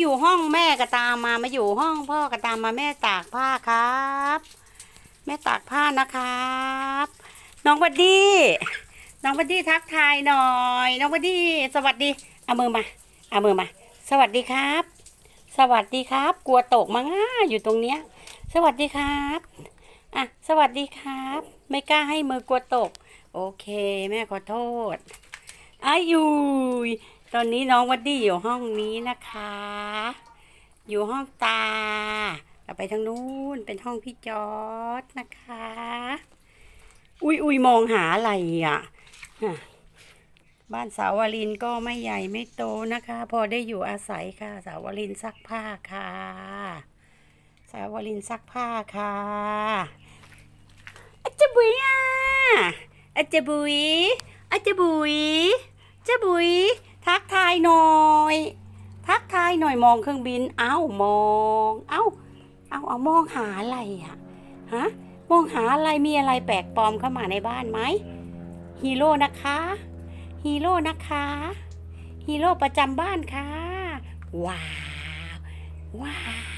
อยู่ห้องแม่ก็ตามมามาอยู่ห้องพ่อก็ตามมาแม่ตากผ้าครับ แม่ตากผ้านะครับ น้องบัดดี้น้องบัดดี้ทักทายหน่อย น้องบัดดี้สวัสดีเอามือมาเอามือมา สวัสดีครับ สวัสดีครับ กลัวตกมั้งอะอยู่ตรงเนี้ย สวัสดีครับอะสวัสดีครับ ไม่กล้าให้มือกลัวตก โอเค แม่ขอโทษอายุย ตอนนี้น้องวัดดี้อยู่ห้องนี้นะคะ อยู่ห้องตาเราไปทางนู้นเป็นห้องพี่จอร์ดนะคะ อุ้ยอุ้ยมองหาอะไรอะ บ้านสาวลินก็ไม่ใหญ่ไม่โตนะคะ พอได้อยู่อาศัยค่ะ สาวลินซักผ้าค่ะ สาวลินซักผ้าค่ะอาจบุยอะอาจบุยอาจจะบุยจะบุย ทักทายหน่อย ทักทายหน่อยมองเครื่องบิน เอ้ามอง เอ้า เอาเอามองหาอะไรอะฮะ มองหาอะไรมีอะไรแปลกปลอมเข้ามาในบ้านไหมฮีโร่นะคะ ฮีโร่นะคะ ฮีโร่ประจำบ้านค่ะ ว้าว ว้าว